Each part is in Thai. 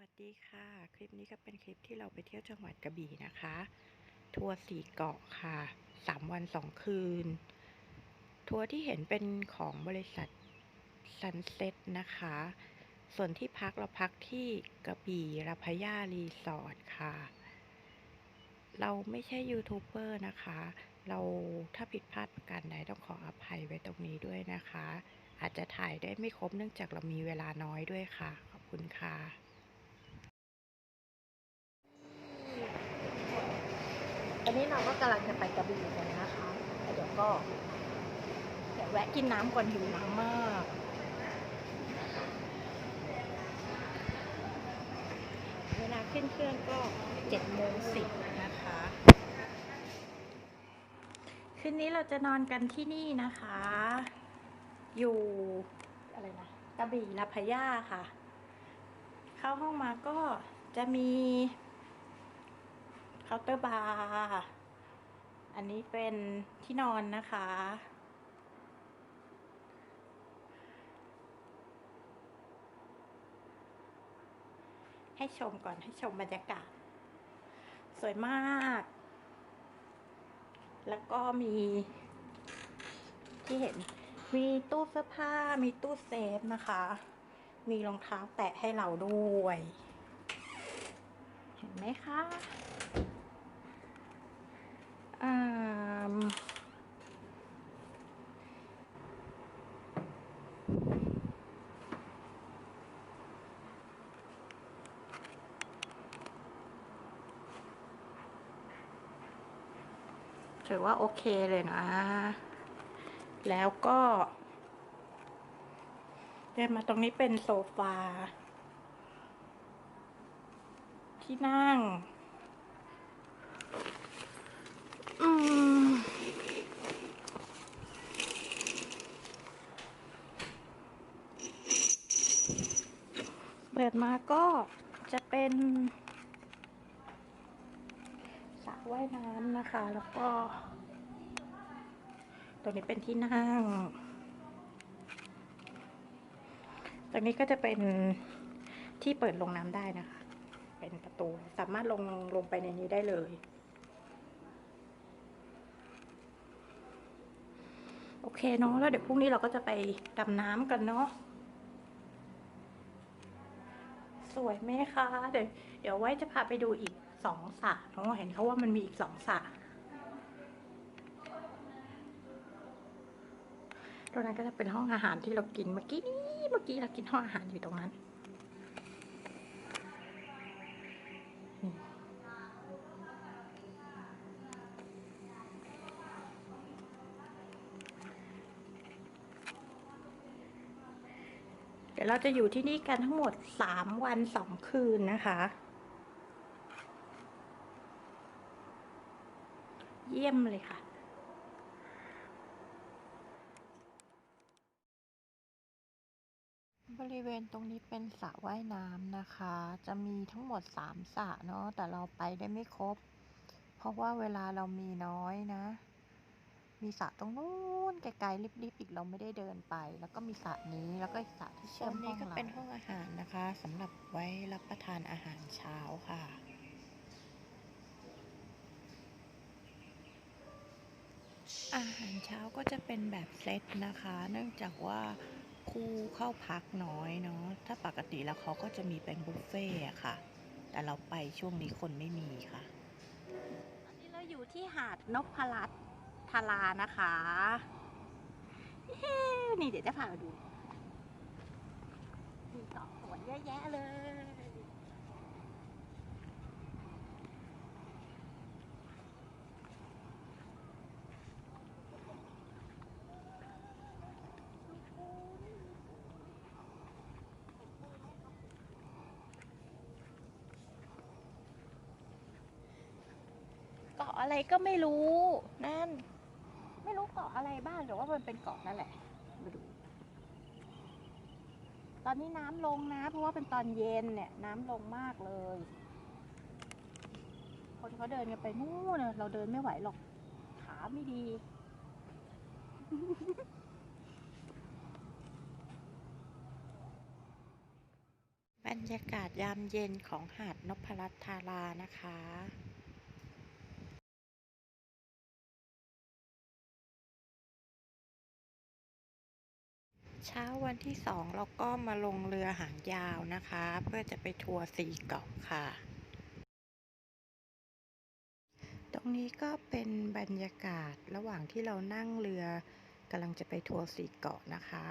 วัสดีค่ะ คลิปนี้ก็เป็นคลิปที่เราไปเที่ยวจังหวัดกระบี่นะคะ ทัวร์สี่เกาะค่ะสามวันสองคืน ทัวร์ที่เห็นเป็นของบริษัท Sunset นะคะ ส่วนที่พักเราพักที่กระบี่ราพยารีสอร์ทค่ะ เราไม่ใช่ยูทูบเบอร์นะคะ เราถ้าผิดพลาดประการใดต้องขออภัยไว้ตรงนี้ด้วยนะคะ อาจจะถ่ายได้ไม่ครบเนื่องจากเรามีเวลาน้อยด้วยค่ะ ขอบคุณค่ะ อนนี้เราก็กำลังจะไปกระบี่กันนะคะแล้วเดี๋ยวก็เดี๋ยวแวะกินน้ำก่อนหิวน้ำมากเวลาขึ้นเครื่องก็เจ็ดโมงสิบนะคะ คืนนี้เราจะนอนกันที่นี่นะคะ อยู่อะไรนะกระบี่ลาพยาค่ะ เข้าห้องมาก็จะมี เคาน์เตอร์บาร์อันนี้เป็นที่นอนนะคะ ให้ชมก่อนให้ชมบรรยากาศ สวยมาก แล้วก็มี ที่เห็นมีตู้เสื้อผ้ามีตู้เซฟนะคะ มีรองเท้าแตะให้เราด้วย เห็นไหมคะอืม ถือว่าโอเคเลยนะ แล้วก็เดินมาตรงนี้เป็นโซฟา ที่นั่ง อืม เปิดมาก็จะเป็นสระว่ายน้ำนะคะ แล้วก็ ตรงนี้เป็นที่นั่ง ตรงนี้ก็จะเป็นที่เปิดลงน้ำได้นะคะ เป็นประตูสามารถลงลงไปในนี้ได้เลยโอเคเนาะแล้วเดี๋ยวพรุ่งนี้เราก็จะไปดำน้ำกันเนาะ ส วยไหมคะ เดี๋ยวเดี๋ยวไว้จะพาไปดูอีกสองสระเนาะเห็นเขาว่ามันมีอีกสองสระตรงนั้นก็จะเป็นห้องอาหารที่เรากินเมื่อกี้ เมื่อกี้เรากินห้องอาหารอยู่ตรงนั้น เดี๋ยวเราจะอยู่ที่นี่กันทั้งหมดสามวันสองคืนนะคะ เยี่ยมเลยค่ะบริเวณตรงนี้เป็นสระว่ายน้ำนะคะ จะมีทั้งหมดสามสระเนาะ แต่เราไปได้ไม่ครบ เพราะว่าเวลาเรามีน้อยนะ มีสระตรงนู้นไกลๆลิบๆอีกเราไม่ได้เดินไป แล้วก็มีสระนี้ แล้วก็อีกสระ ที่เชื่อมห้องเรานี้ก็เป็นห้องอาหารนะคะสำหรับไว้รับประทานอาหารเช้าค่ะ อาหารเช้าก็จะเป็นแบบเซตนะคะ เนื่องจากว่าคู่เข้าพักน้อยเนาะถ้าปกติแล้วเขาก็จะมีเป็นบุฟเฟ่ต์ค่ะ แต่เราไปช่วงนี้คนไม่มีค่ะตอนนี้เราอยู่ที่หาดนพรัตน์ทารานะคะนี่เดี๋ยวจะพามาดู มีเกาะสวยเยอะแยะเลย เกาะอะไรก็ไม่รู้ นั่น ไม่รู้เกาะอะไรบ้างแต่ว่ามันเป็นเกาะนั่นแหละมาดู ต อนนี้น้ำลงนะ เพราะว่าเป็นตอนเย็นเนี่ยน้ำลงมากเลย คนเขาเดินกันไปนู่นน่ะเราเดินไม่ไหวหรอก ขาไม่ดีบบรรยากาศยามเย็นของหาดนพรัตน์ธารานะคะ เช้าวันที่สองเราก็มาลงเรือหางยาวนะคะ เพื่อจะไปทัวร์สี่เกาะค่ะ ตรงนี้ก็เป็นบรรยากาศระหว่างที่เรานั่งเรือกำลังจะไปทัวร์สี่เกาะนะคะ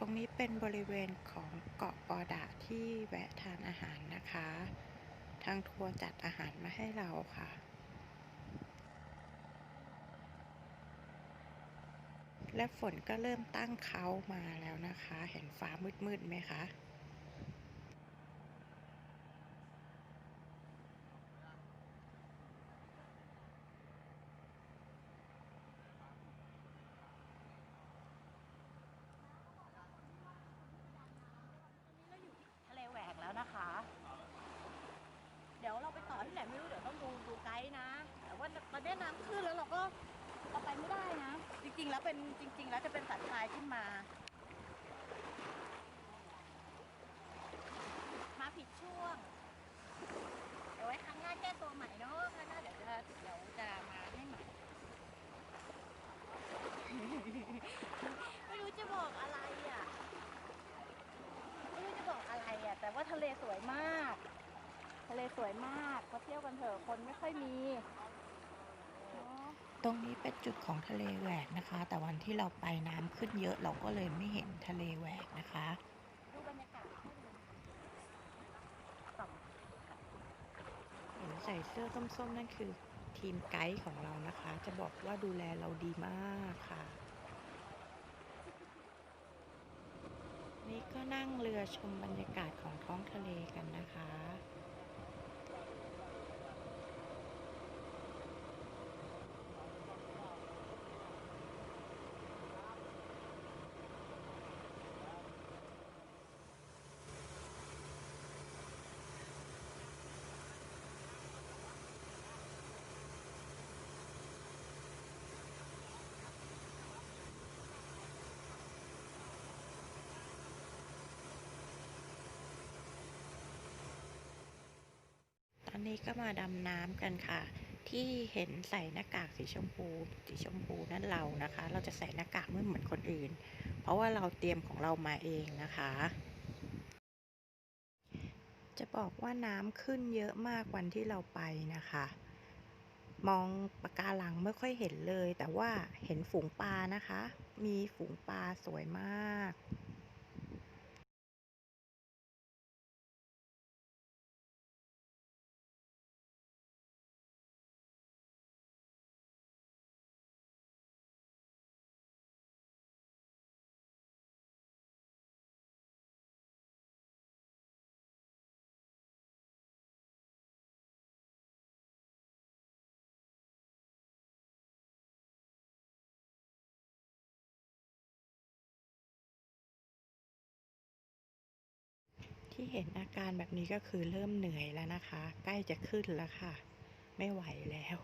ตรงนี้เป็นบริเวณของเกาะปอดะที่แวะทานอาหารนะคะ ทางทัวร์จัดอาหารมาให้เราค่ะ และฝนก็เริ่มตั้งเขามาแล้วนะคะ เห็นฟ้ามืดๆไหมคะทะเลแหวกแล้วนะคะ เดี๋ยวเราไปต่อที่ไหนไม่รู้เดี๋ยวต้องดูดูไกด์นะ แต่ ว่าตอนนี้น้ำขึ้นแล้วเราก็เราไปไม่ได้นะ จริง ๆ แล้วเป็นจริง ๆ แล้วจะเป็นสันทรายขึ้นมา มาผิดช่วง เดี๋ยวไว้ครั้งหน้าแก้ตัวใหม่เนาะครั้งหน้าเดี๋ยวจะเดี๋ยวจะมาให้ใหม่ ไม่รู้จะบอกอะไรอะ ไม่รู้จะบอกอะไรอะ แต่ว่าทะเลสวยมาก ทะเลสวยมากมาเที่ยวกันเถอะคนไม่ค่อยมี ตรงนี้เป็นจุดของทะเลแหวกนะคะ แต่วันที่เราไปน้ำขึ้นเยอะเราก็เลยไม่เห็นทะเลแหวกนะคะเห็นใส่เสื้อส้มๆนั่นคือทีมไกด์ของเรานะคะ จะบอกว่าดูแลเราดีมากค่ะ นี่ก็นั่งเรือชมบรรยากาศของท้องทะเลกันนะคะ ตอนนี้ก็มาดำน้ำกันค่ะ ที่เห็นใส่หน้ากากสีชมพู สีชมพูนั่นเรานะคะ เราจะใส่หน้ากากไม่เหมือนคนอื่น เพราะว่าเราเตรียมของเรามาเองนะคะ จะบอกว่าน้ำขึ้นเยอะมากวันที่เราไปนะคะ มองปะการังไม่ค่อยเห็นเลย แต่ว่าเห็นฝูงปลานะคะ มีฝูงปลาสวยมาก ที่เห็นอาการแบบนี้ก็คือเริ่มเหนื่อยแล้วนะคะ ใกล้จะขึ้นแล้วค่ะ ไม่ไหวแล้ว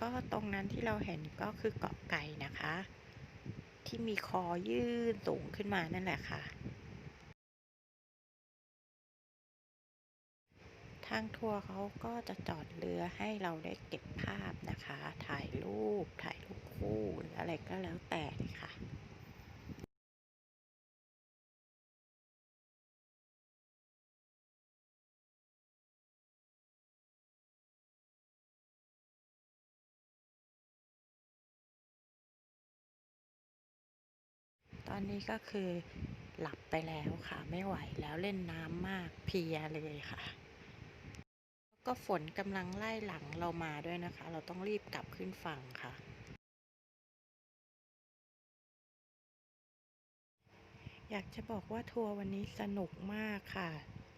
ก็ตรงนั้นที่เราเห็นก็คือเกาะไก่นะคะ ที่มีคอยื่นสูงขึ้นมานั่นแหละค่ะ ทางทัวร์เขาก็จะจอดเรือให้เราได้เก็บภาพนะคะ ถ่ายรูป ถ่ายรูปคู่หรืออะไรก็แล้วแต่ค่ะ อนนี้ก็คือหลับไปแล้วค่ะ ไม่ไหวแล้วเล่นน้ำมากเพียเลยค่ะ ก็ฝนกำลังไล่หลังเรามาด้วยนะคะ เราต้องรีบกลับขึ้นฝั่งค่ะ อยากจะบอกว่าทัวร์วันนี้สนุกมากค่ะ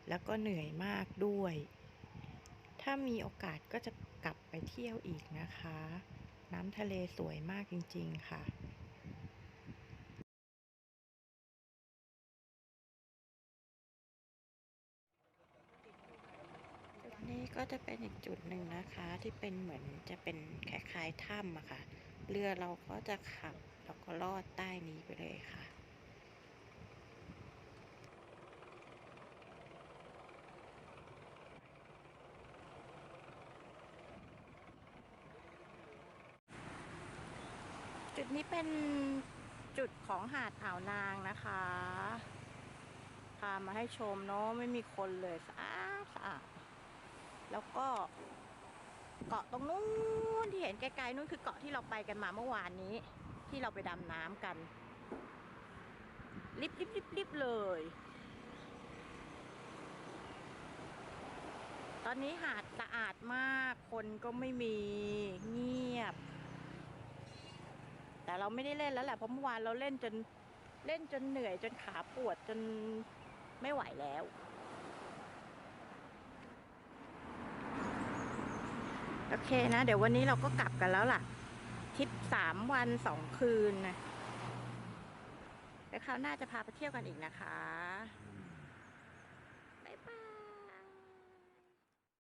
แล้วก็เหนื่อยมากด้วย ถ้ามีโอกาสก็จะกลับไปเที่ยวอีกนะคะ น้ำทะเลสวยมากจริง ๆ ค่ะ จุด นี้ก็จะเป็นอีกจุดหนึ่งนะคะที่เป็นเหมือนจะเป็นคล้ายๆถ้ำอะค่ะ เรือเราก็จะขับแล้วก็ลอดใต้นี้ไปเลยค่ะจุดนี้เป็นจุดของหาดอ่าวนางนะคะ พามาให้ชมเนาะไม่มีคนเลยสะอาดสะอาด แล้วก็เกาะตรงนู้นที่เห็นไกลๆนู้นคือเกาะที่เราไปกันมาเมื่อวานนี้ ที่เราไปดำน้ำกันลิบลิบลิบลิบเลย ตอนนี้หาดสะอาดมาก คนก็ไม่มีเงียบ แต่เราไม่ได้เล่นแล้วแหละเพราะเมื่อวานเราเล่นจนเล่นจนเหนื่อยจนขาปวดจนไม่ไหวแล้ว โอเคนะ เดี๋ยววันนี้เราก็กลับกันแล้วล่ะทริปสามวันสองคืนนะแต่คราวหน้าจะพาไปเที่ยวกันอีกนะคะ